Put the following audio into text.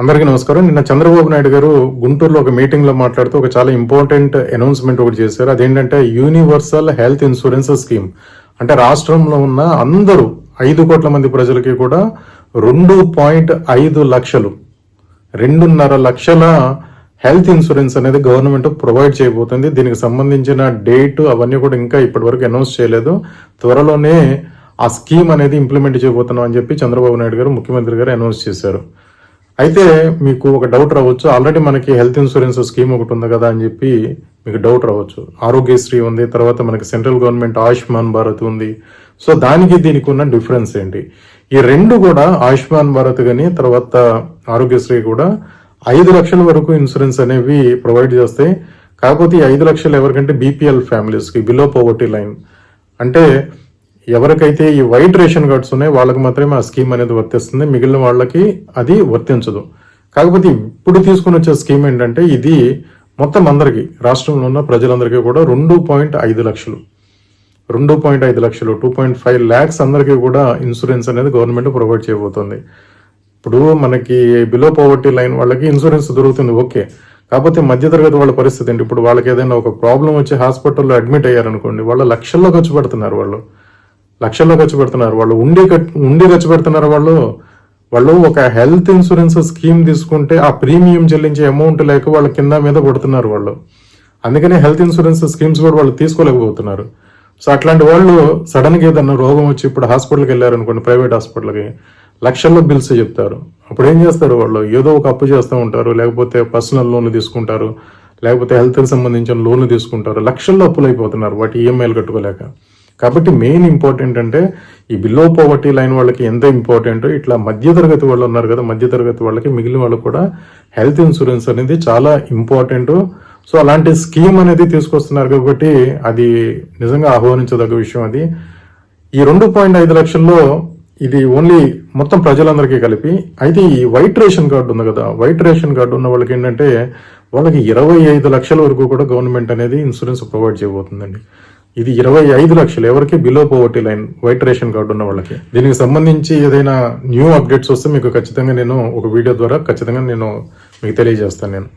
అందరికీ నమస్కారం. నిన్న చంద్రబాబు నాయుడు గారు గుంటూరులో ఒక మీటింగ్లో మాట్లాడుతూ ఒక చాలా ఇంపార్టెంట్ అనౌన్స్మెంట్ ఒకటి చేశారు. అదేంటంటే యూనివర్సల్ హెల్త్ ఇన్సూరెన్స్ స్కీమ్ అంటే రాష్ట్రంలో ఉన్న అందరూ ఐదు కోట్ల మంది ప్రజలకి కూడా రెండు పాయింట్ ఐదు లక్షలు రెండున్నర లక్షల హెల్త్ ఇన్సూరెన్స్ అనేది గవర్నమెంట్ ప్రొవైడ్ చేయబోతుంది. దీనికి సంబంధించిన డేట్ అవన్నీ కూడా ఇంకా ఇప్పటివరకు అనౌన్స్ చేయలేదు. త్వరలోనే ఆ స్కీమ్ అనేది ఇంప్లిమెంట్ చేయబోతున్నాం అని చెప్పి చంద్రబాబు నాయుడు గారు ముఖ్యమంత్రి గారు అనౌన్స్ చేశారు. అయితే మీకు ఒక డౌట్ రావచ్చు. ఆల్రెడీ మనకి హెల్త్ ఇన్సూరెన్స్ స్కీమ్ ఒకటి ఉంది కదా అని చెప్పి మీకు డౌట్ రావచ్చు. ఆరోగ్యశ్రీ ఉంది తర్వాత మనకి సెంట్రల్ గవర్నమెంట్ ఆయుష్మాన్ భారత్ ఉంది. సో దానికి దీనికి ఉన్న డిఫరెన్స్ ఏంటి? ఈ రెండు కూడా ఆయుష్మాన్ భారత్ కానీ తర్వాత ఆరోగ్యశ్రీ కూడా ఐదు లక్షల వరకు ఇన్సూరెన్స్ అనేవి ప్రొవైడ్ చేస్తాయి కాకపోతే ఈ ఐదు లక్షలు ఎవరికంటే బీపీఎల్ ఫ్యామిలీస్కి బిలో పవర్టీ లైన్ అంటే ఎవరికైతే ఈ వైట్ రేషన్ కార్డ్స్ ఉన్నాయి వాళ్ళకి మాత్రమే ఆ స్కీమ్ అనేది వర్తిస్తుంది. మిగిలిన వాళ్ళకి అది వర్తించదు. కాకపోతే ఇప్పుడు తీసుకుని వచ్చే స్కీమ్ ఏంటంటే ఇది మొత్తం అందరికీ రాష్ట్రంలో ఉన్న ప్రజలందరికీ కూడా రెండు పాయింట్ ఐదు లక్షలు. రెండు పాయింట్ ఐదు లక్షలు టూ పాయింట్ ఫైవ్ ల్యాక్స్ అందరికీ కూడా ఇన్సూరెన్స్ అనేది గవర్నమెంట్ ప్రొవైడ్ చేయబోతుంది. ఇప్పుడు మనకి బిలో పవర్టీ లైన్ వాళ్ళకి ఇన్సూరెన్స్ దొరుకుతుంది ఓకే. కాకపోతే మధ్యతరగతి వాళ్ళ పరిస్థితి ఏంటి? ఇప్పుడు వాళ్ళకి ఏదైనా ఒక ప్రాబ్లం వచ్చి హాస్పిటల్లో అడ్మిట్ అయ్యారనుకోండి వాళ్ళ లక్షల్లో ఖర్చు పెడుతున్నారు వాళ్ళు. లక్షల్లో ఖర్చు పెడుతున్నారు. వాళ్ళు ఉండి ఉండి ఖర్చు పెడుతున్నారు వాళ్ళు. వాళ్ళు ఒక హెల్త్ ఇన్సూరెన్స్ స్కీమ్ తీసుకుంటే ఆ ప్రీమియం చెల్లించే అమౌంట్ లేక వాళ్ళ కింద మీద పడుతున్నారు వాళ్ళు. అందుకనే హెల్త్ ఇన్సూరెన్స్ స్కీమ్స్ కూడా వాళ్ళు తీసుకోలేకపోతున్నారు. సో అట్లాంటి వాళ్ళు సడన్గా ఏదన్నా రోగం వచ్చి ఇప్పుడు హాస్పిటల్కి వెళ్ళారనుకోండి ప్రైవేట్ హాస్పిటల్కి లక్షల్లో బిల్స్ చెప్తారు. అప్పుడు ఏం చేస్తారు వాళ్ళు? ఏదో ఒక అప్పు చేస్తూ ఉంటారు. లేకపోతే పర్సనల్ లోన్లు తీసుకుంటారు. లేకపోతే హెల్త్కి సంబంధించిన లోన్లు తీసుకుంటారు. లక్షల్లో అప్పులు అయిపోతున్నారు వాటి ఈఎంఐలు కట్టుకోలేక. కాబట్టి మెయిన్ ఇంపార్టెంట్ అంటే ఈ బిలో పోవర్టీ లైన్ వాళ్ళకి ఎంత ఇంపార్టెంట్ ఇట్లా మధ్యతరగతి వాళ్ళు ఉన్నారు కదా మధ్యతరగతి వాళ్ళకి మిగిలిన వాళ్ళు కూడా హెల్త్ ఇన్సూరెన్స్ అనేది చాలా ఇంపార్టెంట్ సో అలాంటి స్కీమ్ అనేది తీసుకొస్తున్నారు కాబట్టి అది నిజంగా ఆహ్వానించదగ్గ విషయం అది. ఈ రెండు పాయింట్ ఐదు లక్షల్లో ఇది ఓన్లీ మొత్తం ప్రజలందరికీ కలిపి అయితే ఈ వైట్ రేషన్ కార్డు ఉంది కదా వైట్ రేషన్ కార్డు ఉన్న వాళ్ళకి ఏంటంటే వాళ్ళకి ఇరవై ఐదు లక్షల వరకు కూడా గవర్నమెంట్ అనేది ఇన్సూరెన్స్ ప్రొవైడ్ చేయబోతుందండి. ఇది ఇరవై ఐదు లక్షలు. ఎవరికి below poverty line white ration card ఉన్న వాళ్ళకి. దీనికి సంబంధించి ఏదైనా న్యూ అప్డేట్స్ వస్తే మీకు ఖచ్చితంగా నేను ఒక వీడియో ద్వారా ఖచ్చితంగా నేను మీకు తెలియజేస్తాను నేను.